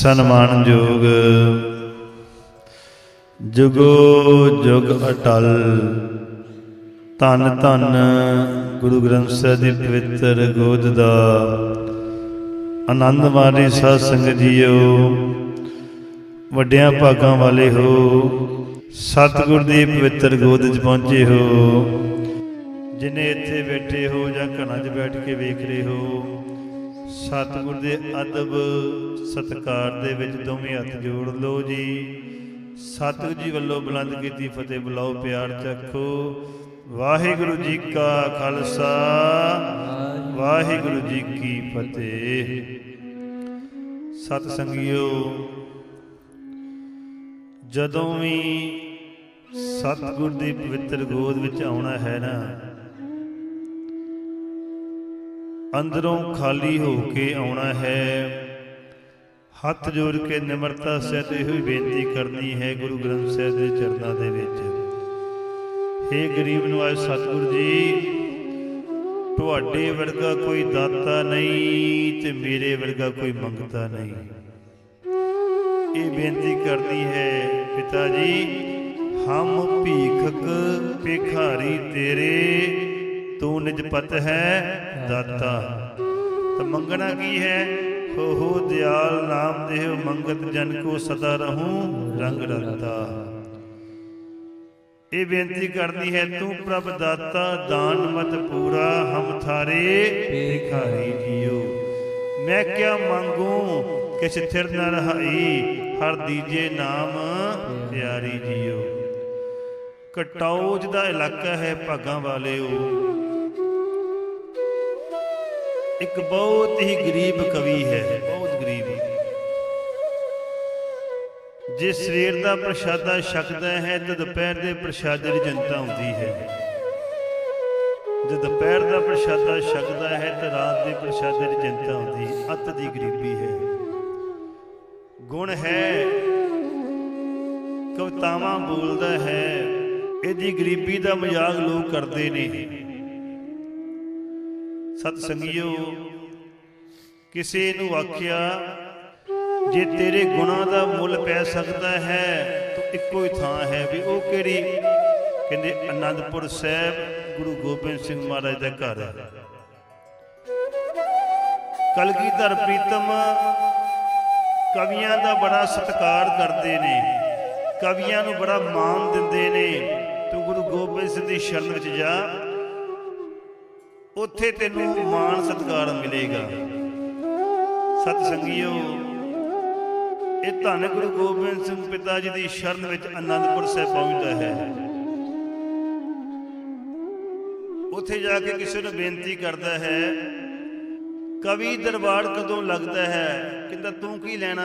ਸਨਮਾਨਯੋਗ। ਜੁਗੋ ਜੁਗ ਅਟਲ। ਧੰਨ ਧੰਨ ਗੁਰੂ ਗ੍ਰੰਥ ਸਾਹਿਬ ਦੀ ਪਵਿੱਤਰ ਗੋਦ ਦਾ। ਆਨੰਦ ਮਾਣੇ ਸਾਧ ਸੰਗਤ ਜੀਓ। ਵੱਡਿਆਂ ਭਾਗਾਂ ਵਾਲੇ ਹੋ। ਸਤਿਗੁਰ ਦੀ ਪਵਿੱਤਰ ਗੋਦ 'ਚ ਪਹੁੰਚੇ ਹੋ। ਜਿਨੇ ਇੱਥੇ ਬੈਠੇ ਹੋ ਜਾਂ ਘਰਾਂ 'ਚ ਬੈਠ ਕੇ ਵੇਖ ਰਹੇ ਹੋ। ਸਤਿਗੁਰ ਦੇ ਅਦਬ ਸਤਕਾਰ ਦੇ ਵਿੱਚ ਦੋਵੇਂ ਹੱਥ ਜੋੜ ਲਓ ਜੀ। ਸਤਿਗੁਰ ਜੀ ਵੱਲੋਂ ਬੁਲੰਦ ਕੀਤੀ ਫਤਿਹ ਬੁਲਾਓ, ਪਿਆਰ ਚੱਖੋ ਵਾਹਿਗੁਰੂ ਜੀ ਕਾ ਖਾਲਸਾ, ਵਾਹਿਗੁਰੂ ਜੀ ਕੀ ਫਤਿਹ। ਸਤ ਸੰਗਿਓ ਜਦੋਂ ਵੀ ਸਤਿਗੁਰ ਦੀ ਪਵਿੱਤਰ ਗੋਦ ਵਿੱਚ ਆਉਣਾ ਹੈ ਨਾ ਅੰਦਰੋਂ ਖਾਲੀ ਹੋ ਕੇ ਆਉਣਾ ਹੈ। ਹੱਥ ਜੋੜ ਕੇ ਨਿਮਰਤਾ ਸਹਿਤ ਇਹੋ ਹੀ ਬੇਨਤੀ ਕਰਨੀ ਹੈ ਗੁਰੂ ਗ੍ਰੰਥ ਸਾਹਿਬ ਦੇ ਚਰਨਾਂ ਦੇ ਵਿੱਚ। ਹੇ ਗਰੀਬ ਨਵਾਜ ਸਤਿਗੁਰ ਜੀ, ਤੁਹਾਡੇ ਵਰਗਾ ਕੋਈ ਦਾਤਾ ਨਹੀਂ ਤੇ ਮੇਰੇ ਵਰਗਾ ਕੋਈ ਮੰਗਤਾ ਨਹੀਂ। ਇਹ ਬੇਨਤੀ ਕਰਨੀ ਹੈ, ਪਿਤਾ ਜੀ, ਹਮ ਭੀਖਕ ਭਿਖਾਰੀ ਤੇਰੇ ਤੂੰ ਨਿਜ ਪਤ ਹੈ ਦਾਤਾ। ਤਾਂ ਮੰਗਣਾ ਕੀ ਹੈ? ਹੋ ਹੋ, ਦਿਆਲ ਨਾਮ ਦੇਹ ਮੰਗਤ ਜਨ ਕੋ ਸਦਾ ਰਹੂੰ ਰੰਗ ਰੰਗਤਾ ਇਹ ਬੇਨਤੀ ਕਰਦੀ ਹੈ, ਤੂੰ ਪ੍ਰਭ ਦਾਤਾ, ਦਾਨ ਮਤ ਪੂਰਾ, ਹਮ ਥਾਰੇ ਭਿਖਾਰੀ ਜੀਓ। ਮੈਂ ਕਿਆ ਮੰਗੂ, ਕਿਛ ਥਿਰ ਨ ਰਹਾਈ, ਹਰ ਦੀਜੇ ਨਾਮ ਪਿਆਰੀ ਜੀਓ। ਕਟੌਜ ਦਾ ਇਲਾਕਾ ਹੈ ਭਾਗਾਂ ਵਾਲਿਓ ਇੱਕ ਬਹੁਤ ਹੀ ਗਰੀਬ ਕਵੀ ਹੈ। ਬਹੁਤ ਗਰੀਬ। ਜੇ ਸਵੇਰ ਦਾ ਪ੍ਰਸ਼ਾਦਾ ਛਕਦਾ ਹੈ ਤਾਂ ਦੁਪਹਿਰ ਦੇ ਪ੍ਰਸ਼ਾਦੇ ਦੀ ਜਨਤਾ ਹੁੰਦੀ ਹੈ। ਜੇ ਦੁਪਹਿਰ ਦਾ ਪ੍ਰਸ਼ਾਦਾ ਛਕਦਾ ਹੈ ਤਾਂ ਰਾਤ ਦੇ ਪ੍ਰਸ਼ਾਦੇ ਦੀ ਜਨਤਾ ਹੁੰਦੀ ਹੈ। ਅਤ ਦੀ ਗਰੀਬੀ ਹੈ। ਗੁਣ ਹੈ। ਕਵਤਾਵਾਂ ਬੋਲਦਾ ਹੈ। ਇਹਦੀ ਗਰੀਬੀ ਦਾ ਮਜ਼ਾਕ ਲੋਕ ਕਰਦੇ ਨੇ। ਸਤ ਸੰਗਿਓ ਕਿਸੇ ਨੂੰ ਆਖਿਆ, ਜੇ ਤੇਰੇ ਗੁਨਾਹ ਦਾ ਮੁੱਲ ਪੈ ਸਕਦਾ ਹੈ, ਤਾਂ ਇੱਕੋ ਹੀ ਥਾਂ ਹੈ ਵੀ ਉਹ ਕਿਹੜੀ? ਕਹਿੰਦੇ ਆਨੰਦਪੁਰ ਸਾਹਿਬ, ਗੁਰੂ ਗੋਬਿੰਦ ਸਿੰਘ ਮਹਾਰਾਜ ਦਾ ਘਰ। ਹੈ ਕਲਗੀਧਰ ਪ੍ਰੀਤਮ ਕਵੀਆਂ ਦਾ ਬੜਾ ਸਤਿਕਾਰ ਕਰਦੇ ਨੇ, ਕਵੀਆਂ ਨੂੰ ਬੜਾ ਮਾਣ ਦਿੰਦੇ ਨੇ। ਤੂੰ ਗੁਰੂ ਗੋਬਿੰਦ ਸਿੰਘ ਦੀ ਸ਼ਰਨ ਵਿੱਚ ਜਾ। ਉੱਥੇ ਤੈਨੂੰ ਮਾਣ ਸਤਿਕਾਰ ਮਿਲੇਗਾ। ਸਤ ਸੰਗਿਓ ਇਹ ਧੰਨ ਗੁਰੂ ਗੋਬਿੰਦ ਸਿੰਘ ਪਿਤਾ ਜੀ ਦੀ ਸ਼ਰਨ ਵਿੱਚ ਆਨੰਦਪੁਰ ਸਾਹਿਬ ਪਹੁੰਚਦਾ ਹੈ। ਉੱਥੇ ਜਾ ਕੇ ਕਿਸੇ ਨੂੰ ਬੇਨਤੀ ਕਰਦਾ ਹੈ, ਕਵੀ ਦਰਬਾਰ ਕਦੋਂ ਲੱਗਦਾ ਹੈ? ਕਹਿੰਦਾ ਤੂੰ ਕੀ ਲੈਣਾ?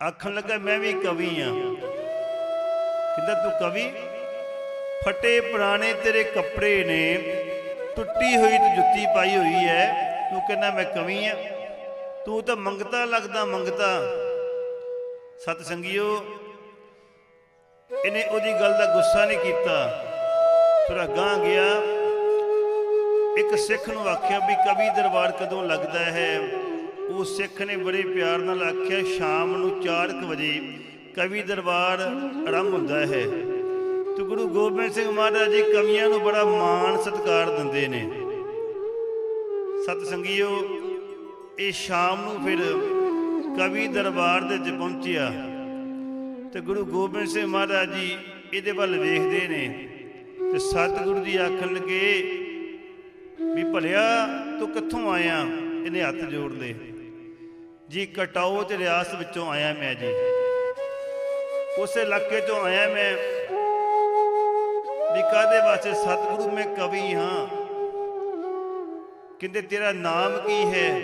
ਆਖਣ ਲੱਗਾ, ਮੈਂ ਵੀ ਕਵੀ ਆ ਕਹਿੰਦਾ ਤੂੰ ਕਵੀ? ਫਟੇ ਪੁਰਾਣੇ ਤੇਰੇ ਕੱਪੜੇ ਨੇ, ਟੁੱਟੀ ਹੋਈ ਤੇ ਜੁੱਤੀ ਪਾਈ ਹੋਈ ਹੈ ਤੂੰ ਕਹਿੰਦਾ ਮੈਂ ਕਵੀ ਆ। ਤੂੰ ਤਾਂ ਮੰਗਤਾ ਲੱਗਦਾ, ਮੰਗਤਾ। ਸਤ ਸੰਗਿਓ ਇਹਨੇ ਉਹਦੀ ਗੱਲ ਦਾ ਗੁੱਸਾ ਨਹੀਂ ਕੀਤਾ। ਫਿਰ ਅਗਾਂਹ ਗਿਆ। ਇੱਕ ਸਿੱਖ ਨੂੰ ਆਖਿਆ ਵੀ ਕਵੀ ਦਰਬਾਰ ਕਦੋਂ ਲੱਗਦਾ ਹੈ? ਉਹ ਸਿੱਖ ਨੇ ਬੜੇ ਪਿਆਰ ਨਾਲ ਆਖਿਆ, ਸ਼ਾਮ ਨੂੰ 4:00 ਵਜੇ ਕਵੀ ਦਰਬਾਰ ਆਰੰਭ ਹੁੰਦਾ ਹੈ। ਤੇ ਗੁਰੂ ਗੋਬਿੰਦ ਸਿੰਘ ਮਹਾਰਾਜ ਜੀ ਕਵੀਆਂ ਨੂੰ ਬੜਾ ਮਾਣ ਸਤਿਕਾਰ ਦਿੰਦੇ ਨੇ। ਸਤ ਸੰਗਿਓ ਇਹ ਸ਼ਾਮ ਨੂੰ ਫਿਰ ਕਵੀ ਦਰਬਾਰ ਦੇ ਵਿੱਚ ਪਹੁੰਚਿਆ ਤੇ ਗੁਰੂ ਗੋਬਿੰਦ ਸਿੰਘ ਮਹਾਰਾਜ ਜੀ ਇਹਦੇ ਵੱਲ ਵੇਖਦੇ ਨੇ ਤੇ ਸਤਿਗੁਰੂ ਜੀ ਆਖਣ ਲੱਗੇ ਵੀ ਭਲਿਆ ਤੂੰ ਕਿੱਥੋਂ ਆਇਆ? ਇਹਨੇ ਹੱਥ ਜੋੜ ਲਏ ਜੀ ਕਟਾਓ ਤੇ ਰਿਆਸਤ ਵਿੱਚੋਂ ਆਇਆ ਮੈਂ ਜੀ। ਉਸੇ ਇਲਾਕੇ ਤੋਂ ਆਇਆ ਮੈਂ। ਵੀ ਕਾਦੇ ਵਾਸਤੇ ਸਤਿਗੁਰੂ ਮੈਂ ਕਵੀ ਹਾਂ? ਕਹਿੰਦੇ, ਤੇਰਾ ਨਾਮ ਕੀ ਹੈ?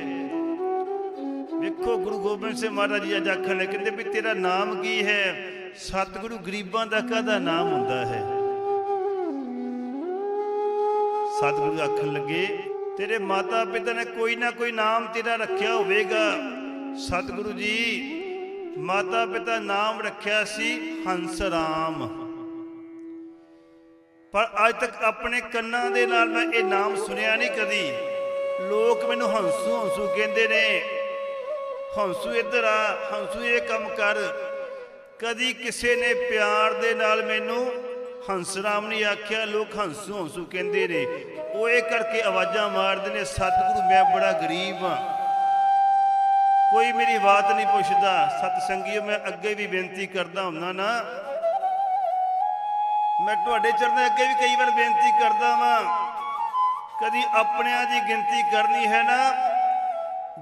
ਵੇਖੋ, ਗੁਰੂ ਗੋਬਿੰਦ ਸਿੰਘ ਮਹਾਰਾਜ ਜੀ ਅੱਜ ਆਖਣ ਕਹਿੰਦੇ ਵੀ ਤੇਰਾ ਨਾਮ ਕੀ ਹੈ? ਸਤਿਗੁਰੂ ਗਰੀਬਾਂ ਦਾ ਕਾਹਦਾ ਨਾਮ ਹੁੰਦਾ ਹੈ? ਸਤਿਗੁਰੂ ਆਖਣ ਲੱਗੇ, ਤੇਰੇ ਮਾਤਾ ਪਿਤਾ ਨੇ ਕੋਈ ਨਾ ਕੋਈ ਨਾਮ ਤੇਰਾ ਰੱਖਿਆ ਹੋਵੇਗਾ। ਸਤਿਗੁਰੂ ਜੀ ਮਾਤਾ ਪਿਤਾ ਨਾਮ ਰੱਖਿਆ ਸੀ ਹੰਸ ਰਾਮ ਪਰ ਅੱਜ ਤੱਕ ਆਪਣੇ ਕੰਨਾਂ ਦੇ ਨਾਲ ਮੈਂ ਇਹ ਨਾਮ ਸੁਣਿਆ ਨਹੀਂ ਕਦੀ। ਲੋਕ ਮੈਨੂੰ ਹੰਸੂ ਹੰਸੂ ਕਹਿੰਦੇ ਨੇ, ਹੰਸੂ ਇੱਧਰ ਆ, ਹੰਸੂ ਇਹ ਕੰਮ ਕਰ। ਕਦੀ ਕਿਸੇ ਨੇ ਪਿਆਰ ਦੇ ਨਾਲ ਮੈਨੂੰ ਹੰਸਰਾਮ ਨਹੀਂ ਆਖਿਆ, ਲੋਕ ਹੰਸੂ ਹੰਸੂ ਕਹਿੰਦੇ ਨੇ। ਉਹ ਇਹ ਕਰਕੇ ਆਵਾਜ਼ਾਂ ਮਾਰਦੇ ਨੇ, ਸਤਿਗੁਰੂ, ਮੈਂ ਬੜਾ ਗਰੀਬ ਹਾਂ। ਕੋਈ ਮੇਰੀ ਬਾਤ ਨਹੀਂ ਪੁੱਛਦਾ। ਸਤ ਸੰਗੀਓ ਮੈਂ ਅੱਗੇ ਵੀ ਬੇਨਤੀ ਕਰਦਾ ਹੁੰਨਾ ਨਾ ਮੈਂ ਤੁਹਾਡੇ ਚਰਨਾਂ ਅੱਗੇ ਵੀ ਕਈ ਵਾਰ ਬੇਨਤੀ ਕਰਦਾ ਵਾਂ। ਕਦੀ ਆਪਣਿਆਂ ਦੀ ਗਿਣਤੀ ਕਰਨੀ ਹੈ ਨਾ,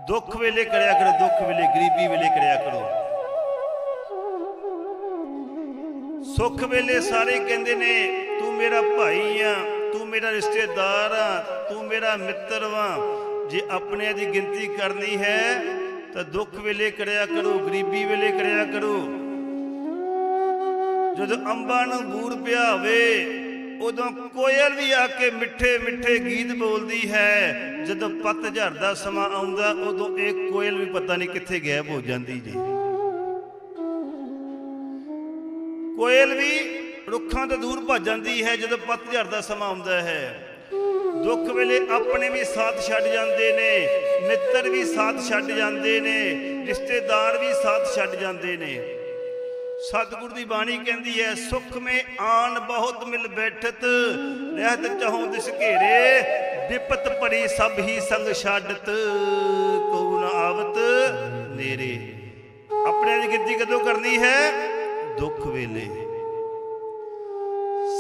ਦੁੱਖ ਵੇਲੇ ਕਰਿਆ ਕਰੋ, ਦੁੱਖ ਵੇਲੇ, ਗਰੀਬੀ ਵੇਲੇ ਕਰਿਆ ਕਰੋ। ਸੁੱਖ ਵੇਲੇ ਸਾਰੇ ਕਹਿੰਦੇ ਨੇ, ਤੂੰ ਮੇਰਾ ਭਾਈ ਆ, ਤੂੰ ਮੇਰਾ ਰਿਸ਼ਤੇਦਾਰ ਆ, ਤੂੰ ਮੇਰਾ ਮਿੱਤਰ ਵਾ। ਜੇ ਆਪਣਿਆਂ ਦੀ ਗਿਣਤੀ ਕਰਨੀ ਹੈ, ਤਾਂ ਦੁੱਖ ਵੇਲੇ ਕਰਿਆ ਕਰੋ, ਗਰੀਬੀ ਵੇਲੇ ਕਰਿਆ ਕਰੋ। ਜਦੋਂ ਅੰਬਾਂ ਨੂੰ ਬੂਰ ਪਿਆ ਹੋਵੇ ਉਦੋਂ ਕੋਇਲ ਵੀ ਆ ਕੇ ਮਿੱਠੇ ਮਿੱਠੇ ਗੀਤ ਬੋਲਦੀ ਹੈ। ਜਦੋਂ ਪਤਝੜ ਦਾ ਸਮਾਂ ਆਉਂਦਾ, ਉਦੋਂ ਇਹ ਕੋਇਲ ਵੀ ਪਤਾ ਨਹੀਂ ਕਿੱਥੇ ਗਾਇਬ ਹੋ ਜਾਂਦੀ ਜੀ। ਕੋਇਲ ਵੀ ਰੁੱਖਾਂ ਤੋਂ ਦੂਰ ਭੱਜ ਜਾਂਦੀ ਹੈ, ਜਦੋਂ ਪਤਝੜ ਦਾ ਸਮਾਂ ਆਉਂਦਾ ਹੈ। ਦੁੱਖ ਵੇਲੇ ਆਪਣੇ ਵੀ ਸਾਥ ਛੱਡ ਜਾਂਦੇ ਨੇ, ਮਿੱਤਰ ਵੀ ਸਾਥ ਛੱਡ ਜਾਂਦੇ ਨੇ, ਰਿਸ਼ਤੇਦਾਰ ਵੀ ਸਾਥ ਛੱਡ ਜਾਂਦੇ ਨੇ। ਸਤਿਗੁਰ ਦੀ ਬਾਣੀ ਕਹਿੰਦੀ ਹੈ, ਸੁਖ ਮੇ ਆਨ ਬਹੁਤ ਮਿਲ ਬੈਠਤ, ਰਹਿਤ ਚਾਹੋਂ ਦਿਸ ਘੇਰੇ, ਵਿਪਤ ਪਰੀ ਸਭ ਹੀ ਸੰਗ ਛੱਡਤ ਕੋ ਨ ਆਵਤ ਨੇਰੇ। ਆਪਣੇ ਦੀ ਗਿਣਤੀ ਕਦੋਂ ਕਰਨੀ ਹੈ? ਦੁੱਖ ਵੇਲੇ।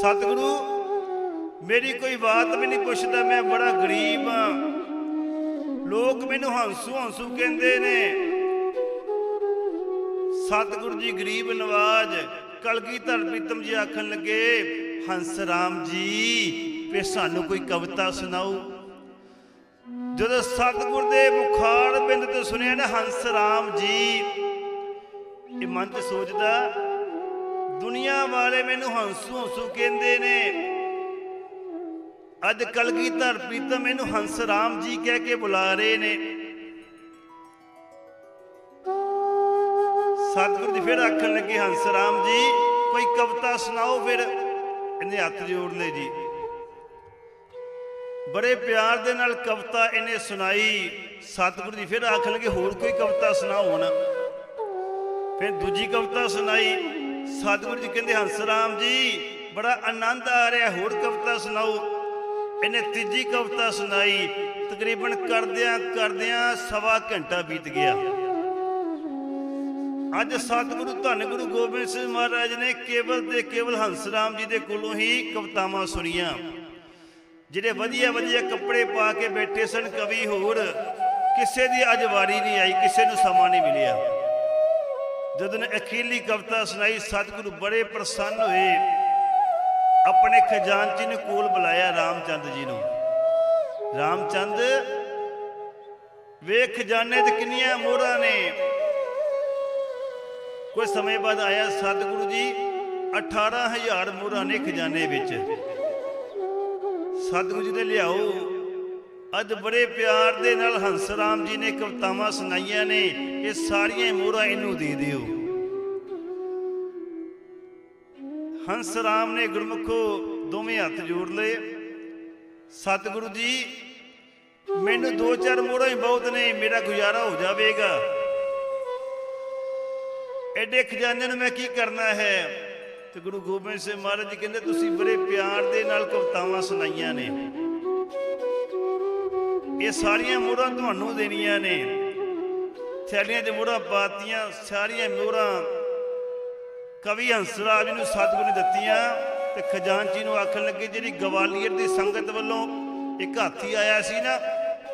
ਸਤਿਗੁਰੂ, ਮੇਰੀ ਕੋਈ ਬਾਤ ਵੀ ਨਹੀਂ ਪੁੱਛਦਾ, ਮੈਂ ਬੜਾ ਗਰੀਬ ਹਾਂ। ਲੋਕ ਮੈਨੂੰ ਹੰਸੂ ਹੰਸੂ ਕਹਿੰਦੇ ਨੇ ਸਤਿਗੁਰੂ ਜੀ ਗਰੀਬ ਨਵਾਜ ਕਲਗੀਧਰ ਪ੍ਰੀਤਮ ਜੀ ਆਖਣ ਲੱਗੇ, ਹੰਸ ਰਾਮ ਜੀ ਫੇ ਸਾਨੂੰ ਕੋਈ ਕਵਿਤਾ ਸੁਣਾਓ? ਜਦੋਂ ਸਤਿਗੁਰ ਦੇ ਮੁਖਾਰ ਬਿੰਦ ਤੋਂ ਸੁਣਿਆ ਨਾ, ਹੰਸ ਰਾਮ ਜੀ, ਇਹ ਮਨ ਤੇ ਸੋਚਦਾ, ਦੁਨੀਆ ਵਾਲੇ ਮੈਨੂੰ ਹੰਸੂ ਹੰਸੂ ਕਹਿੰਦੇ ਨੇ। ਅੱਜ ਕਲਗੀਧਰ ਪ੍ਰੀਤਮ ਮੈਨੂੰ ਹੰਸ ਰਾਮ ਜੀ ਕਹਿ ਕੇ ਬੁਲਾ ਰਹੇ ਨੇ। ਸਤਿਗੁਰੂ ਜੀ ਫਿਰ ਆਖਣ ਲੱਗੇ ਹੰਸ ਰਾਮ ਜੀ, ਕੋਈ ਕਵਿਤਾ ਸੁਣਾਓ ਫਿਰ। ਇਹਨੇ ਹੱਥ ਜੋੜ ਲਏ ਜੀ। ਬੜੇ ਪਿਆਰ ਦੇ ਨਾਲ ਕਵਿਤਾ ਇਹਨੇ ਸੁਣਾਈ। ਸਤਿਗੁਰੂ ਜੀ ਫਿਰ ਆਖਣ ਲੱਗੇ, ਹੋਰ ਕੋਈ ਕਵਿਤਾ ਸੁਣਾਓ ਹੁਣ? ਫਿਰ ਦੂਜੀ ਕਵਿਤਾ ਸੁਣਾਈ। ਸਤਿਗੁਰੂ ਜੀ ਕਹਿੰਦੇ, ਹੰਸ ਰਾਮ ਜੀ, ਬੜਾ ਆਨੰਦ ਆ ਰਿਹਾ, ਹੋਰ ਕਵਿਤਾ ਸੁਣਾਓ। ਇਹਨੇ ਤੀਜੀ ਕਵਿਤਾ ਸੁਣਾਈ। ਤਕਰੀਬਨ ਕਰਦਿਆਂ ਕਰਦਿਆਂ ਸਵਾ ਘੰਟਾ ਬੀਤ ਗਿਆ। ਅੱਜ ਸਤਿਗੁਰੂ ਧੰਨ ਗੁਰੂ ਗੋਬਿੰਦ ਸਿੰਘ ਮਹਾਰਾਜ ਨੇ ਕੇਵਲ ਤੇ ਕੇਵਲ ਹੰਸ ਰਾਮ ਜੀ ਦੇ ਕੋਲੋਂ ਹੀ ਕਵਿਤਾਵਾਂ ਸੁਣੀਆਂ, ਜਿਹੜੇ ਵਧੀਆ ਵਧੀਆ ਕੱਪੜੇ ਪਾ ਕੇ ਬੈਠੇ ਸਨ ਕਵੀ ਹੋਰ, ਕਿਸੇ ਦੀ ਅੱਜ ਵਾਰੀ ਨਹੀਂ ਆਈ, ਕਿਸੇ ਨੂੰ ਸਮਾਂ ਨਹੀਂ ਮਿਲਿਆ। ਜਦੋਂ ਨੇ ਅਖੀਰਲੀ ਕਵਿਤਾ ਸੁਣਾਈ, ਸਤਿਗੁਰੂ ਬੜੇ ਪ੍ਰਸੰਨ ਹੋਏ। ਆਪਣੇ ਖਜ਼ਾਨਚੀ ਨੂੰ ਕੋਲ ਬੁਲਾਇਆ ਰਾਮਚੰਦ ਜੀ ਨੂੰ। ਰਾਮਚੰਦ, ਵੇਖ ਖਜ਼ਾਨੇ ਤੇ ਕਿੰਨੀਆਂ ਮੋਹਰਾਂ ਨੇ। ਕੁਝ ਸਮੇਂ ਬਾਅਦ ਆਇਆ ਸਤਿਗੁਰੂ ਜੀ 18000 ਮੋਹਰਾਂ ਨੇ ਖਜ਼ਾਨੇ ਵਿੱਚ। ਸਤਿਗੁਰੂ ਜੀ ਦੇ ਲਿਆਓ। ਅੱਜ ਬੜੇ ਪਿਆਰ ਦੇ ਨਾਲ ਹੰਸ ਰਾਮ ਜੀ ਨੇ ਕਵਿਤਾਵਾਂ ਸੁਣਾਈਆਂ ਨੇ। ਇਹ ਸਾਰੀਆਂ ਮੋਹਰਾਂ ਇਹਨੂੰ ਦੇ ਦਿਓ। ਹੰਸ ਰਾਮ ਨੇ ਗੁਰਮੁਖੋ ਦੋਵੇਂ ਹੱਥ ਜੋੜ ਲਏ। ਸਤਿਗੁਰੂ ਜੀ, ਮੈਨੂੰ ਦੋ ਚਾਰ ਮੋਹਰਾਂ ਹੀ ਬਹੁਤ ਨੇ, ਮੇਰਾ ਗੁਜ਼ਾਰਾ ਹੋ ਜਾਵੇਗਾ। ਐਡੇ ਖਜ਼ਾਨੇ ਨੂੰ ਮੈਂ ਕੀ ਕਰਨਾ ਹੈ? ਤੇ ਗੁਰੂ ਗੋਬਿੰਦ ਸਿੰਘ ਮਹਾਰਾਜ ਜੀ ਕਹਿੰਦੇ, ਤੁਸੀਂ ਬੜੇ ਪਿਆਰ ਦੇ ਨਾਲ ਕਵਿਤਾਵਾਂ ਸੁਣਾਈਆਂ ਨੇ। ਇਹ ਸਾਰੀਆਂ ਮੋਹਰਾਂ ਤੁਹਾਨੂੰ ਦੇਣੀਆਂ ਨੇ। ਥੈਲੀਆਂ ਦੇ ਮੋਹਰਾਂ ਪਾਤੀਆਂ, ਸਾਰੀਆਂ ਮੋਹਰਾਂ ਕਵੀ ਹੰਸਰਾਜ ਨੂੰ ਸਤਿਗੁਰ ਨੇ ਦਿੱਤੀਆਂ ਤੇ ਖਜ਼ਾਨਚੀ ਨੂੰ ਆਖਣ ਲੱਗੇ, ਜਿਹੜੀ ਗਵਾਲੀਅਰ ਦੀ ਸੰਗਤ ਵੱਲੋਂ ਇੱਕ ਹਾਥੀ ਆਇਆ ਸੀ ਨਾ,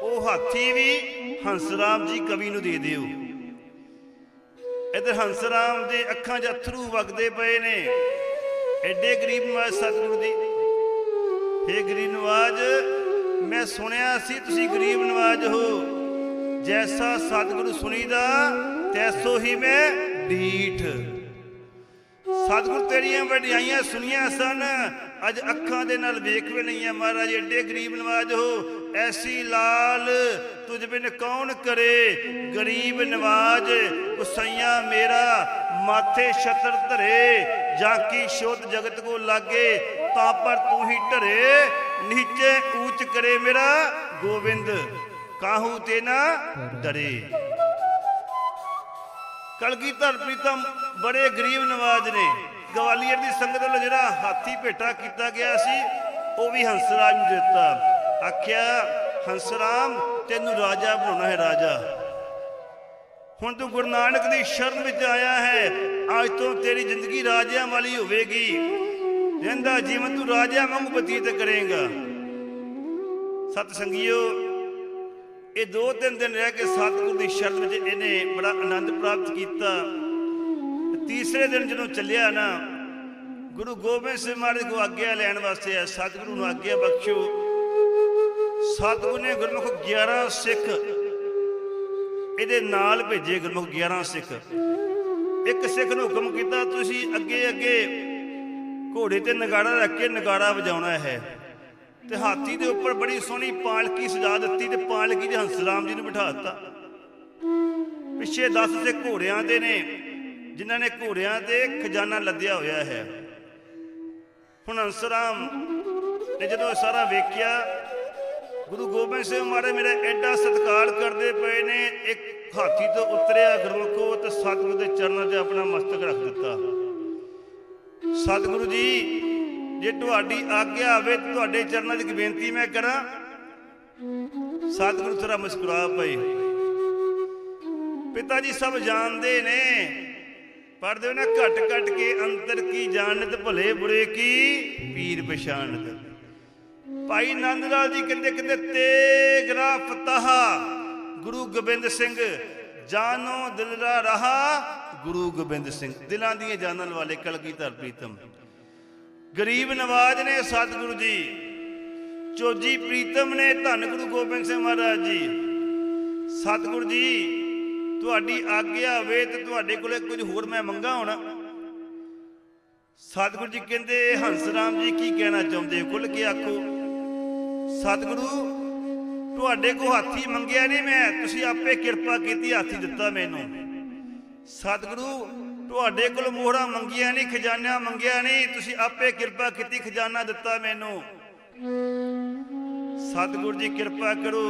ਉਹ ਹਾਥੀ ਵੀ ਹੰਸਰਾਮ ਜੀ ਕਵੀ ਨੂੰ ਦੇ ਦਿਓ। ਇਧਰ ਹੰਸਰਾਮ ਦੇ ਅੱਖਾਂ 'ਚ ਅਥਰੂ ਵਗਦੇ ਪਏ ਨੇ। ਐਡੇ ਗਰੀਬ ਨਵਾਜ਼ ਸਤਿਗੁਰੂ ਦੀ। ਹੇ ਗਰੀਬ ਨਵਾਜ਼, ਮੈਂ ਸੁਣਿਆ ਸੀ ਤੁਸੀਂ ਗਰੀਬ ਨਵਾਜ਼ ਹੋ। ਜੈਸਾ ਸਤਿਗੁਰੂ ਸੁਣੀਦਾ, ਤੈਸੋ ਹੀ ਮੈਂ ਡੀਠ ਸਤਿਗੁਰ ਤੇਰੀਆਂ ਵਡਿਆਈਆਂ ਸੁਣੀਆਂ ਸਨ। ਅੱਜ ਅੱਖਾਂ ਦੇ ਨਾਲ ਵੇਖ ਵੀ ਨਹੀਂ ਲਈਆਂ ਮਹਾਰਾਜ, ਏਡੇ ਗਰੀਬ ਨਵਾਜ ਹੋ। ਐਸੀ ਲਾਲ ਤੁਝ ਬਿਨ ਕੌਣ ਕਰੇ? ਗਰੀਬ ਨਵਾਜ, ਗੁਸਈਆ ਮੇਰਾ, ਮਾਥੇ ਛਤਰ ਧਰੇ। ਜਾਂ ਕੀ ਸ਼ੋਧ ਜਗਤ ਕੋ ਲਾਗੇ? ਤਾਂ ਪਰ ਤੂੰ ਹੀ ਧਰੇ ਨੀਚੇ ਊਚ ਕਰੇ ਮੇਰਾ। ਗੋਬਿੰਦ ਕਾਹੂ ਤੇ ਨਾ ਡਰੇ? ਕਲਗੀਧਰ ਪ੍ਰੀਤਮ ਬੜੇ ਗਰੀਬ ਨਵਾਜ ਨੇ। ਗਵਾਲੀਅਰ ਦੀ ਸੰਗਤ ਵੱਲੋਂ ਜਿਹੜਾ ਹਾਥੀ ਭੇਟਾ ਕੀਤਾ ਗਿਆ ਸੀ, ਉਹ ਵੀ ਹੰਸਰਾਜ ਨੂੰ ਦਿੱਤਾ। ਆਖਿਆ, ਹੰਸਰਾਮ, ਤੈਨੂੰ ਰਾਜਾ ਬਣਾਉਣਾ ਹੈ ਰਾਜਾ। ਹੁਣ ਤੂੰ ਗੁਰੂ ਨਾਨਕ ਦੀ ਸ਼ਰਨ ਵਿੱਚ ਆਇਆ ਹੈ। ਅੱਜ ਤੋਂ ਤੇਰੀ ਜ਼ਿੰਦਗੀ ਰਾਜਿਆਂ ਵਾਲੀ ਹੋਵੇਗੀ। ਰਹਿੰਦਾ ਜੀਵਨ ਤੂੰ ਰਾਜਿਆਂ ਵਾਂਗ ਬਤੀਤ ਕਰੇਗਾ। ਸਤ ਸੰਗੀਓ ਇਹ ਦੋ ਤਿੰਨ ਦਿਨ ਰਹਿ ਕੇ ਸਤਿਗੁਰ ਦੀ ਸ਼ਰਨ ਵਿੱਚ ਇਹਨੇ ਬੜਾ ਆਨੰਦ ਪ੍ਰਾਪਤ ਕੀਤਾ। ਤੀਸਰੇ ਦਿਨ ਜਦੋਂ ਚੱਲਿਆ ਨਾ, ਗੁਰੂ ਗੋਬਿੰਦ ਸਿੰਘ ਮਹਾਰਾਜ ਕੋ ਆਗਿਆ ਲੈਣ ਵਾਸਤੇ ਆ ਸਤਿਗੁਰੂ ਨੂੰ ਆਗਿਆ ਬਖਸ਼ੋ ਸਤਿਗੁਰੂ ਨੇ ਗੁਰਮੁਖ 11 ਸਿੱਖ ਇਹਦੇ ਨਾਲ ਭੇਜੇ ਗੁਰਮੁਖ 11 ਸਿੱਖ। ਇੱਕ ਸਿੱਖ ਨੂੰ ਹੁਕਮ ਕੀਤਾ, ਤੁਸੀਂ ਅੱਗੇ ਅੱਗੇ ਘੋੜੇ ਤੇ ਨਗਾੜਾ ਰੱਖ ਕੇ ਨਗਾੜਾ ਵਜਾਉਣਾ ਹੈ। ਤੇ ਹਾਥੀ ਦੇ ਉੱਪਰ ਬੜੀ ਸੋਹਣੀ ਪਾਲਕੀ ਸਜਾ ਦਿੱਤੀ ਤੇ ਪਾਲਕੀ ਦੇ ਹੰਸਰਾਮ ਜੀ ਨੂੰ ਬਿਠਾ ਦਿੱਤਾ। ਪਿੱਛੇ 10 ਤੇ ਘੋੜਿਆਂ ਦੇ ਨੇ, ਜਿਨ੍ਹਾਂ ਨੇ ਘੋੜਿਆਂ ਤੇ ਖਜ਼ਾਨਾ ਲੱਦਿਆ ਹੋਇਆ ਹੈ। ਹੁਣ ਹੰਸਰਾਮ ਨੇ ਜਦੋਂ ਇਹ ਸਾਰਾ ਵੇਖਿਆ, ਗੁਰੂ ਗੋਬਿੰਦ ਸਿੰਘ ਮਹਾਰਾਜ ਮੇਰਾ ਐਡਾ ਸਤਿਕਾਰ ਕਰਦੇ ਪਏ ਨੇ, ਇੱਕ ਹਾਥੀ ਤੋਂ ਉਤਰਿਆ ਗੁਰਮੁਖੋ ਤੇ ਸਤਿਗੁਰੂ ਦੇ ਚਰਨਾਂ ਤੇ ਆਪਣਾ ਮਸਤਕ ਰੱਖ ਦਿੱਤਾ। ਸਤਿਗੁਰੂ ਜੀ ਜੇ ਤੁਹਾਡੀ ਆਗਿਆ ਹੋਵੇ ਤੁਹਾਡੇ ਚਰਨਾਂ 'ਚ ਇੱਕ ਬੇਨਤੀ ਮੈਂ ਕਰਾਂ। ਸਤਿਗੁਰੂ ਤੇਰਾ ਮੁਸਕਰਾ ਪਏ ਪਿਤਾ ਜੀ ਸਭ ਜਾਣਦੇ ਨੇ ਪੜਦੇ ਹੋ ਨਾ ਘਟ ਘਟ ਕੇ ਅੰਤਰ ਕੀ ਜਾਣਤ ਭਲੇ ਬੁਰੇ ਕੀ ਪੀਰ ਪਛਾਣਤ। ਭਾਈ ਨੰਦ ਲਾਲ ਜੀ ਕਹਿੰਦੇ ਕਹਿੰਦੇ ਤੇਗਰਾ ਫਤਹ, ਗੁਰੂ ਗੋਬਿੰਦ ਸਿੰਘ, ਜਾਨੋ ਦਿਲਰਾ ਰਹਾ, ਗੁਰੂ ਗੋਬਿੰਦ ਸਿੰਘ। ਦਿਲਾਂ ਦੀਆਂ ਜਾਣਨ ਵਾਲੇ ਕਲਗੀਧਰ ਪ੍ਰੀਤਮ ਗਰੀਬ ਨਵਾਜ ਨੇ ਸਤਿਗੁਰੂ ਜੀ। ਚੋਜੀ ਪ੍ਰੀਤਮ ਨੇ ਧੰਨ ਗੁਰੂ ਗੋਬਿੰਦ ਸਿੰਘ ਮਹਾਰਾਜ ਜੀ। ਸਤਿਗੁਰੂ ਜੀ, ਤੁਹਾਡੀ ਆਗਿਆ ਹੋਵੇ ਤੇ ਤੁਹਾਡੇ ਕੋਲੇ ਕੁਝ ਹੋਰ ਮੈਂ ਮੰਗਾ ਹੋਣਾ। ਸਤਿਗੁਰੂ ਜੀ ਕਹਿੰਦੇ, ਹੰਸ ਰਾਮ ਜੀ ਕੀ ਕਹਿਣਾ ਚਾਹੁੰਦੇ ਹੋ? ਖੁੱਲ ਕੇ ਆਖੋ। ਸਤਿਗੁਰੂ, ਤੁਹਾਡੇ ਕੋ ਹਾਥੀ ਮੰਗਿਆ ਨਹੀਂ ਮੈਂ, ਤੁਸੀਂ ਆਪੇ ਕਿਰਪਾ ਕੀਤੀ, ਹਾਥੀ ਦਿੱਤਾ ਮੈਨੂੰ। ਸਤਿਗੁਰੂ ਤੁਹਾਡੇ ਕੋਲ ਮੋਹਰਾਂ ਮੰਗੀਆਂ ਨਹੀਂ, ਖਜ਼ਾਨਾ ਮੰਗਿਆ ਨਹੀਂ, ਤੁਸੀਂ ਆਪੇ ਕਿਰਪਾ ਕੀਤੀ, ਖਜ਼ਾਨਾ ਦਿੱਤਾ ਮੈਨੂੰ। ਸਤਿਗੁਰੂ ਜੀ, ਕਿਰਪਾ ਕਰੋ।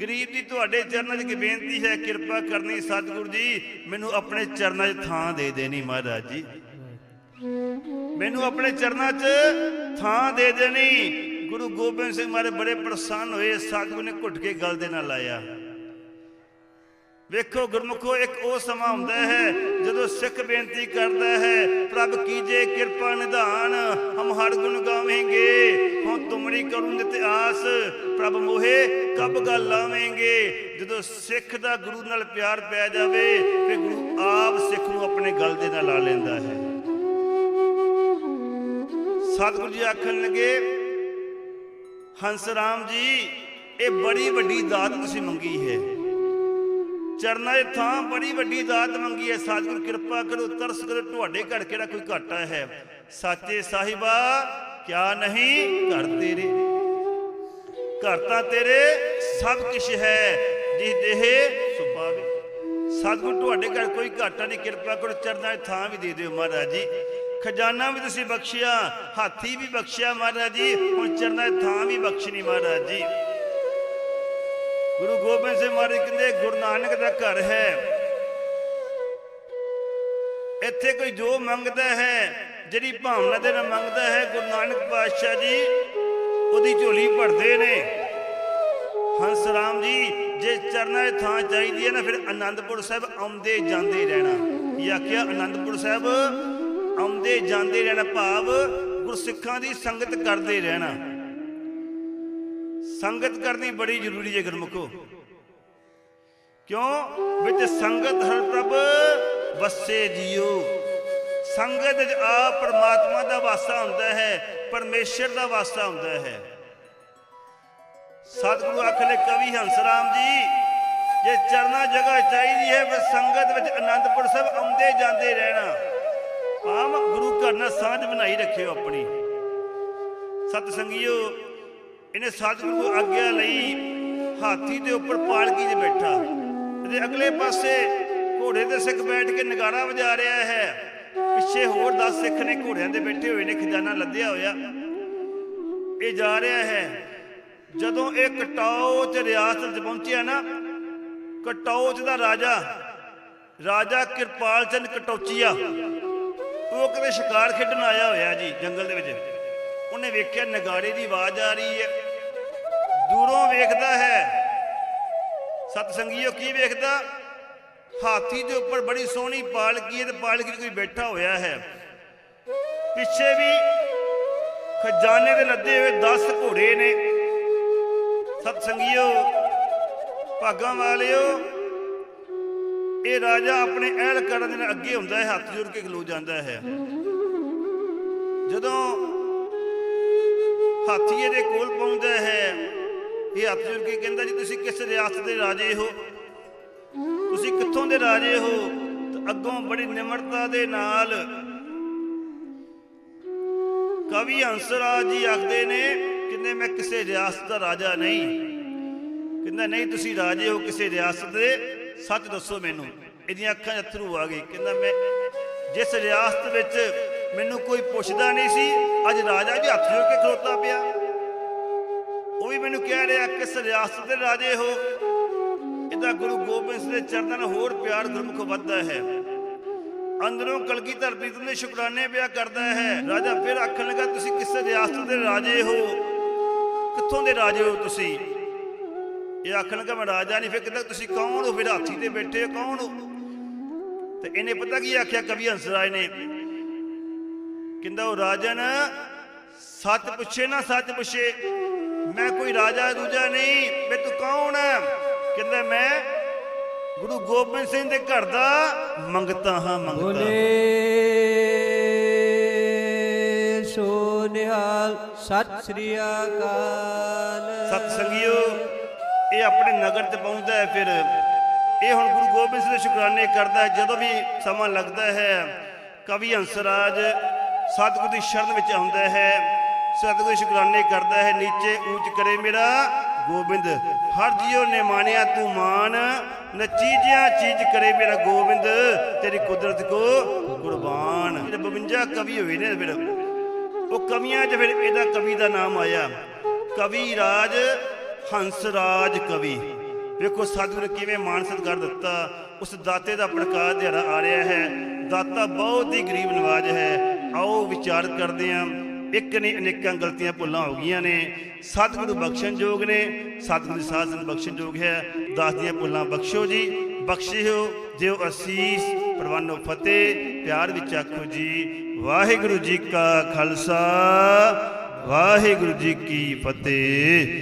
ਗਰੀਬ ਦੀ ਤੁਹਾਡੇ ਚਰਨਾਂ 'ਚ ਇੱਕ ਬੇਨਤੀ ਹੈ, ਕਿਰਪਾ ਕਰਨੀ ਸਤਿਗੁਰੂ ਜੀ, ਮੈਨੂੰ ਆਪਣੇ ਚਰਨਾਂ 'ਚ ਥਾਂ ਦੇ ਦੇਣੀ ਮਹਾਰਾਜ ਜੀ। ਮੈਨੂੰ ਆਪਣੇ ਚਰਨਾਂ 'ਚ ਥਾਂ ਦੇ ਦੇਣੀ। ਗੁਰੂ ਗੋਬਿੰਦ ਸਿੰਘ ਮਹਾਰਾਜ ਬੜੇ ਪ੍ਰਸੰਨ ਹੋਏ, ਸਤਿਗੁਰੂ ਨੇ ਘੁੱਟ ਕੇ ਗਲ ਦੇ ਨਾਲ ਲਾਇਆ। ਵੇਖੋ ਗੁਰਮੁਖੋ, ਇੱਕ ਉਹ ਸਮਾਂ ਹੁੰਦਾ ਹੈ ਜਦੋਂ ਸਿੱਖ ਬੇਨਤੀ ਕਰਦਾ ਹੈ, ਪ੍ਰਭ ਕੀਜੇ ਕਿਰਪਾ ਨਿਧਾਨ, ਹਮ ਹਰ ਗੁਣ ਗਾਵੇਂਗੇ। ਹੁਣ ਤੁਮਰੀ ਕਰੂੰ ਤੇ ਆਸ, ਪ੍ਰਭ ਮੋਹੇ, ਕਬ ਗੱਲ ਲਾਵੇਂਗੇ? ਜਦੋਂ ਸਿੱਖ ਦਾ ਗੁਰੂ ਨਾਲ ਪਿਆਰ ਪੈ ਜਾਵੇ ਤੇ ਗੁਰੂ ਆਪ ਸਿੱਖ ਨੂੰ ਆਪਣੇ ਗਲ ਦੇ ਨਾਲ ਲਾ ਲੈਂਦਾ ਹੈ। ਸਤਿਗੁਰੂ ਜੀ ਆਖਣ ਲੱਗੇ ਹੰਸ ਰਾਮ ਜੀ, ਇਹ ਬੜੀ ਵੱਡੀ ਦਾਤ ਤੁਸੀਂ ਮੰਗੀ ਹੈ। ਚਰਨਾਂ 'ਚ ਥਾਂ ਬੜੀ ਵੱਡੀ ਦਾਤ ਮੰਗੀ ਹੈ। ਸਤਿਗੁਰ, ਕਿਰਪਾ ਕਰੋ, ਤਰਸ ਕਰੋ, ਤੁਹਾਡੇ ਘਰ ਕਿਹੜਾ ਕੋਈ ਘਾਟਾ ਹੈ? ਸਾਚੇ ਸਾਹਿਬਾ, ਕਿਆ ਨਹੀਂ ਘਰ ਤੇਰੇ? ਘਰ ਤਾਂ ਤੇਰੇ ਸਭ ਕੁਝ ਹੈ, ਜਿਸ ਦੇਹ ਸੁਪਾਵੇ ਸਤਿਗੁਰ, ਤੁਹਾਡੇ ਘਰ ਕੋਈ ਘਾਟਾ ਨਹੀਂ। ਕਿਰਪਾ ਕਰੋ, ਚਰਨਾਂ 'ਚ ਥਾਂ ਵੀ ਦੇ ਦਿਓ ਮਹਾਰਾਜ ਜੀ। ਖਜ਼ਾਨਾ ਵੀ ਤੁਸੀਂ ਬਖਸ਼ਿਆ, ਹਾਥੀ ਵੀ ਬਖਸ਼ਿਆ ਮਹਾਰਾਜ ਜੀ। ਹੁਣ ਚਰਨਾਂ 'ਚ ਥਾਂ ਵੀ ਬਖਸ਼ਣੀ ਮਹਾਰਾਜ ਜੀ। ਗੁਰੂ ਗੋਬਿੰਦ ਸਿੰਘ ਮਹਾਰਾਜ ਕਹਿੰਦੇ, ਗੁਰੂ ਨਾਨਕ ਦਾ ਘਰ ਹੈ। ਇੱਥੇ ਕੋਈ ਜੋ ਮੰਗਦਾ ਹੈ, ਜਿਹੜੀ ਭਾਵਨਾ ਦੇ ਨਾਲ ਮੰਗਦਾ ਹੈ, ਗੁਰੂ ਨਾਨਕ ਪਾਤਸ਼ਾਹ ਜੀ, ਉਹਦੀ ਝੋਲੀ ਭਰਦੇ ਨੇ। ਹੰਸ ਰਾਮ ਜੀ, ਜੇ ਚਰਨਾਂ ਦੀ ਥਾਂ ਚਾਹੀਦੀ ਹੈ ਨਾ, ਫਿਰ ਆਨੰਦਪੁਰ ਸਾਹਿਬ ਆਉਂਦੇ ਜਾਂਦੇ ਰਹਿਣਾ। ਇਹ ਆਖਿਆ ਆਨੰਦਪੁਰ ਸਾਹਿਬ ਆਉਂਦੇ ਜਾਂਦੇ ਰਹਿਣਾ ਭਾਵ ਗੁਰਸਿੱਖਾਂ ਦੀ ਸੰਗਤ ਕਰਦੇ ਰਹਿਣਾ। ਸੰਗਤ ਕਰਨੀ ਬੜੀ ਜ਼ਰੂਰੀ ਹੈ ਗੁਰਮੁਖੋ। ਕਿਉਂ? ਵਿੱਚ ਸੰਗਤ ਹਰ ਪ੍ਰਭ ਵਸੇ ਜੀਓ। ਸੰਗਤ ਵਿੱਚ ਆ ਪਰਮਾਤਮਾ ਦਾ ਵਾਸਾ ਹੁੰਦਾ ਹੈ, ਪਰਮੇਸ਼ਰ ਦਾ ਵਾਸਾ ਹੁੰਦਾ ਹੈ। ਸਤਿਗੁਰੂ ਆਖਲੇ ਕਵੀ ਹੰਸਰਾਮ ਜੀ, ਜੇ ਚਰਨਾ ਜਗ੍ਹਾ ਚਾਹੀਦੀ ਹੈ, ਫਿਰ ਸੰਗਤ ਵਿੱਚ ਆਨੰਦਪੁਰ ਸਾਹਿਬ ਆਉਂਦੇ ਜਾਂਦੇ ਰਹਿਣਾ। ਆਮ ਗੁਰੂ ਘਰ ਨਾਲ ਸਾਂਝ ਬਣਾਈ ਰੱਖਿਓ ਆਪਣੀ। ਸਤ ਸੰਗੀਓ ਇਹਨੇ ਸਤਿਗੁਰੂ ਨੂੰ ਆਗਿਆ ਲਈ ਹਾਥੀ ਦੇ ਉੱਪਰ ਪਾਲਕੀ 'ਚ ਬੈਠਾ। ਤੇ ਅਗਲੇ ਪਾਸੇ ਘੋੜੇ ਤੇ ਸਿੱਖ ਬੈਠ ਕੇ ਨਗਾਰਾ ਵਜਾ ਰਿਹਾ ਹੈ। ਪਿੱਛੇ ਹੋਰ 10 ਸਿੱਖ ਨੇ ਘੋੜਿਆਂ ਤੇ ਬੈਠੇ ਹੋਏ ਨੇ, ਖਜ਼ਾਨਾ ਲੱਦਿਆ ਹੋਇਆ। ਇਹ ਜਾ ਰਿਹਾ ਹੈ। ਜਦੋਂ ਇਹ ਕਟਾਉ ਚ ਰਿਆਸਤ 'ਚ ਪਹੁੰਚਿਆ ਨਾ, ਕਟੌਚ ਦਾ ਰਾਜਾ ਰਾਜਾ ਕਿਰਪਾਲ ਚੰਦ ਕਟੌਚੀਆ, ਉਹ ਕਿਤੇ ਸ਼ਿਕਾਰ ਖੇਡਣ ਆਇਆ ਹੋਇਆ ਜੀ, ਜੰਗਲ ਦੇ ਵਿੱਚ। ਉਹਨੇ ਵੇਖਿਆ ਨਗਾੜੇ ਦੀ ਆਵਾਜ਼ ਆ ਰਹੀ ਹੈ। ਦੂਰੋਂ ਵੇਖਦਾ ਹੈ। ਸਤ ਸੰਗੀਓ ਕੀ ਵੇਖਦਾ? ਹਾਥੀ ਦੇ ਉੱਪਰ ਬੜੀ ਸੋਹਣੀ ਪਾਲਕੀ ਹੈ ਤੇ ਪਾਲਕੀ ਕੋਈ ਬੈਠਾ ਹੋਇਆ ਹੈ। ਪਿੱਛੇ ਵੀ ਖਜ਼ਾਨੇ ਦੇ ਲੱਦੇ ਹੋਏ 10 ਘੋੜੇ ਨੇ। ਸਤ ਸੰਗੀਓ ਭਾਗਾਂ ਵਾਲਿਓ, ਇਹ ਰਾਜਾ ਆਪਣੇ ਅਹਿਲ ਕਰਨ ਦੇ ਨਾਲ ਅੱਗੇ ਹੁੰਦਾ ਹੈ, ਹੱਥ ਜੋੜ ਕੇ ਖਲੋ ਜਾਂਦਾ ਹੈ। ਜਦੋਂ ਹਾਥੀ ਇਹਦੇ ਕੋਲ ਪਹੁੰਚਦਾ ਹੈ। ਇਹ ਹੱਥ ਜੋੜ ਕੇ ਕਹਿੰਦਾ ਜੀ, ਤੁਸੀਂ ਕਿਸ ਰਿਆਸਤ ਦੇ ਰਾਜੇ ਹੋ? ਤੁਸੀਂ ਕਿੱਥੋਂ ਦੇ ਰਾਜੇ ਹੋ? ਅੱਗੋਂ ਬੜੀ ਨਿਮਰਤਾ ਦੇ ਨਾਲ ਕਵੀ ਹੰਸਰਾਜ ਜੀ ਆਖਦੇ ਨੇ, ਕਹਿੰਦੇ, ਮੈਂ ਕਿਸੇ ਰਿਆਸਤ ਦਾ ਰਾਜਾ ਨਹੀਂ। ਕਹਿੰਦਾ, ਨਹੀਂ, ਤੁਸੀਂ ਰਾਜੇ ਹੋ ਕਿਸੇ ਰਿਆਸਤ ਦੇ। ਸੱਚ ਦੱਸੋ ਮੈਨੂੰ। ਇਹਦੀਆਂ ਅੱਖਾਂ 'ਚ ਅਥਰੂ ਆ ਗਏ ਕਹਿੰਦਾ, ਮੈਂ ਜਿਸ ਰਿਆਸਤ ਵਿੱਚ ਮੈਨੂੰ ਕੋਈ ਪੁੱਛਦਾ ਨਹੀਂ ਸੀ। ਅੱਜ ਰਾਜਾ ਵੀ ਹੱਥ ਜੋੜ ਕੇ ਖਲੋਤਾ ਪਿਆ। ਉਹ ਵੀ ਮੈਨੂੰ ਕਹਿ ਰਿਹਾ, ਕਿਸ ਰਿਆਸਤ ਦੇ ਰਾਜੇ ਹੋ? ਇਹਦਾ ਗੁਰੂ ਗੋਬਿੰਦ ਸਿੰਘ ਦੇ ਚਰਨਾਂ ਨਾਲ ਹੋਰ ਪਿਆਰ ਗੁਰਮੁਖ ਵੱਧਦਾ ਹੈ। ਅੰਦਰੋਂ ਕਲਗੀ ਧਰਤੀ ਦੇ ਸ਼ੁਕਰਾਨੇ ਪਿਆ ਕਰਦਾ ਹੈ। ਰਾਜਾ ਫਿਰ ਆਖਣ ਲੱਗਾ, ਤੁਸੀਂ ਕਿਸ ਰਿਆਸਤ ਦੇ ਰਾਜੇ ਹੋ? ਕਿੱਥੋਂ ਦੇ ਰਾਜੇ ਹੋ ਤੁਸੀਂ? ਇਹ ਆਖਣ ਲੱਗਾ, ਮੈਂ ਰਾਜਾ ਨਹੀਂ, ਫਿਰ ਕਹਿੰਦਾ ਤੁਸੀਂ ਕੌਣ ਹੋ? ਫਿਰ ਹਾਥੀ ਤੇ ਬੈਠੇ ਹੋ, ਕੌਣ ਹੋ? ਤੇ ਇਹਨੇ ਪਤਾ ਕੀ ਆਖਿਆ? ਕਵੀ ਹੰਸਰਾਜ ਨੇ ਕਹਿੰਦਾ ਉਹ ਰਾਜਨ ਸੱਚ ਪੁੱਛੇ ਨਾ ਸੱਚ ਪੁੱਛੇ। ਮੈਂ ਕੋਈ ਰਾਜਾ ਦੂਜਾ ਨਹੀਂ ਵੇ ਤੂੰ ਕੌਣ ਹੈ ਕਹਿੰਦਾ ਮੈਂ ਗੁਰੂ ਗੋਬਿੰਦ ਸਿੰਘ ਦੇ ਘਰ ਦਾ ਮੰਗਤਾ ਹਾਂ ਮੰਗਤਾ ਬੋਲੇ ਸੋ ਨਿਹਾਲ ਸਤਿ ਸ੍ਰੀ ਅਕਾਲ। ਸਤ ਸੰਗਿਓ ਇਹ ਆਪਣੇ ਨਗਰ ਤੇ ਪਹੁੰਚਦਾ ਹੈ ਫਿਰ। ਇਹ ਹੁਣ ਗੁਰੂ ਗੋਬਿੰਦ ਸਿੰਘ ਦੇ ਸ਼ੁਕਰਾਨੇ ਕਰਦਾ ਹੈ ਜਦੋਂ ਵੀ ਸਮਾਂ ਲੱਗਦਾ ਹੈ। ਕਵੀ ਹੰਸਰਾਜ ਸਤਿਗੁਰ ਦੀ ਸ਼ਰਨ ਵਿੱਚ ਆਉਂਦਾ ਹੈ। ਸਤਿਗੁਰ ਦੇ ਸ਼ੁਕਰਾਨੇ ਕਰਦਾ ਹੈ। ਨੀਚੇ ਊਚ ਕਰੇ ਮੇਰਾ ਗੋਬਿੰਦ। ਹਰ ਜੀਉ ਨੇ ਮਾਨਿਆ ਤੂੰ ਮਾਨ। ਨਚੀਜਿਆ ਚੀਜ਼ ਕਰੇ ਮੇਰਾ ਗੋਬਿੰਦ। ਤੇਰੀ ਕੁਦਰਤ ਕੋ ਕੁਰਬਾਨ 52 ਕਵੀ ਹੋਏ ਨੇ ਫਿਰ, ਉਹ ਕਵੀਆਂ 'ਚ ਫਿਰ ਇਹਦਾ ਕਵੀ ਦਾ ਨਾਮ ਆਇਆ। ਕਵੀ ਰਾਜ, ਹੰਸ ਰਾਜ ਕਵੀ। ਵੇਖੋ ਸਤਿਗੁਰ ਨੇ ਕਿਵੇਂ ਮਾਨ ਸਤਿਕਾਰ ਦਿੱਤਾ। ਉਸ ਦਾਤੇ ਦਾ ਪ੍ਰਕਾਸ਼ ਦਿਹਾੜਾ ਆ ਰਿਹਾ ਹੈ। ਦਾਤਾ ਬਹੁਤ ਹੀ ਗਰੀਬ ਨਵਾਜ ਹੈ। ਆਓ ਵਿਚਾਰ ਕਰਦੇ ਹਾਂ ਇੱਕ ਨਹੀਂ, ਅਨੇਕਾਂ ਗਲਤੀਆਂ ਭੁੱਲਾਂ ਹੋ ਗਈਆਂ ਨੇ। ਸਤਿਗੁਰੂ ਬਖਸ਼ਣਯੋਗ ਨੇ। ਸਤਿਗੁਰੂ ਦੀ ਸਾਧ ਸੰਗਤ ਹੈ। ਦਸ ਦੀਆਂ ਭੁੱਲਾਂ ਬਖਸ਼ੋ ਜੀ। ਬਖਸ਼ਿਓ ਜਿਉ ਅਸੀਸ। ਪ੍ਰਵਾਨੋ ਫਤਿਹ। ਪਿਆਰ ਵਿੱਚ ਆਖੋ ਜੀ, ਵਾਹਿਗੁਰੂ ਜੀ ਕਾ ਖਾਲਸਾ। ਵਾਹਿਗੁਰੂ ਜੀ ਕੀ ਫਤਿਹ।